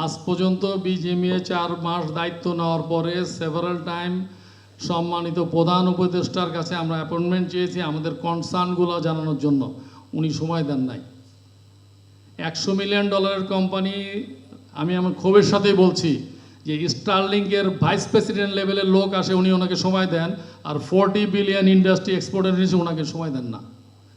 আজ পর্যন্ত বিজিএমএ চার মাস দায়িত্ব নেওয়ার পরে সেভারাল টাইম সম্মানিত প্রধান উপদেষ্টার কাছে আমরা অ্যাপয়েন্টমেন্ট চেয়েছি আমাদের কনসার্নগুলো জানানোর জন্য। উনি সময় দেন নাই। একশো মিলিয়ন ডলারের কোম্পানি আমি আমার ক্ষোভের সাথেই বলছি যে স্টারলিংকের ভাইস প্রেসিডেন্ট লেভেলের লোক আসে, উনি ওনাকে সময় দেন। আর ফোরটি বিলিয়ন ইন্ডাস্ট্রি এক্সপোর্টের নিচে ওনাকে সময় দেন না।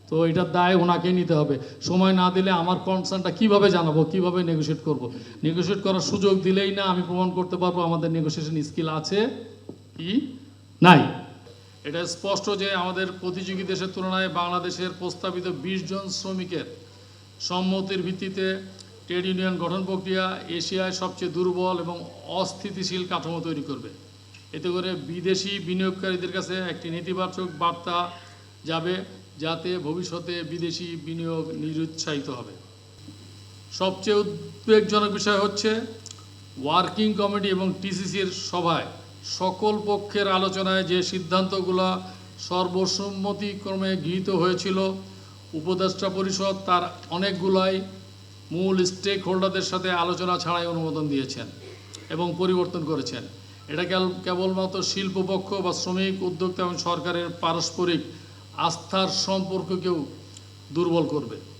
তো এটার দায় ওনাকেই নিতে হবে। সময় না দিলে আমার কনসার্নটা কীভাবে জানাব, কীভাবে নেগোশিয়েট করব? নেগোশিয়েট করার সুযোগ দিলেই না আমি প্রমাণ করতে পারব আমাদের নেগোসিয়েশন স্কিল আছে কি নাই। এটা স্পষ্ট যে আমাদের প্রতিযোগী দেশের তুলনায় বাংলাদেশের প্রস্তাবিত বিশ জন শ্রমিকের সম্মতির ভিত্তিতে ট্রেড ইউনিয়ন গঠন প্রক্রিয়া এশিয়ায় সবচেয়ে দুর্বল এবং অস্থিতিশীল কাঠামো তৈরি করবে। এতে করে বিদেশি বিনিয়োগকারীদের কাছে একটি নেতিবাচক বার্তা যাবে যাতে ভবিষ্যতে বিদেশি বিনিয়োগ নিরুৎসাহিত হবে। সবচেয়ে উদ্বেগজনক বিষয় হচ্ছে, ওয়ার্কিং কমিটি এবং টিসিসির সভায় সকল পক্ষের আলোচনায় যে সিদ্ধান্তগুলো সর্বসম্মতিক্রমে গৃহীত হয়েছিল, উপদেষ্টা পরিষদ তার অনেকগুলাই মূল স্টেক হোল্ডারদের সাথে আলোচনা ছাড়াই অনুমোদন দিয়েছেন এবং পরিবর্তন করেছেন। এটা কেবলমাত্র শিল্পপক্ষ বা শ্রমিক, উদ্যোক্তা এবং সরকারের পারস্পরিক আস্থার সম্পর্ককেও দুর্বল করবে।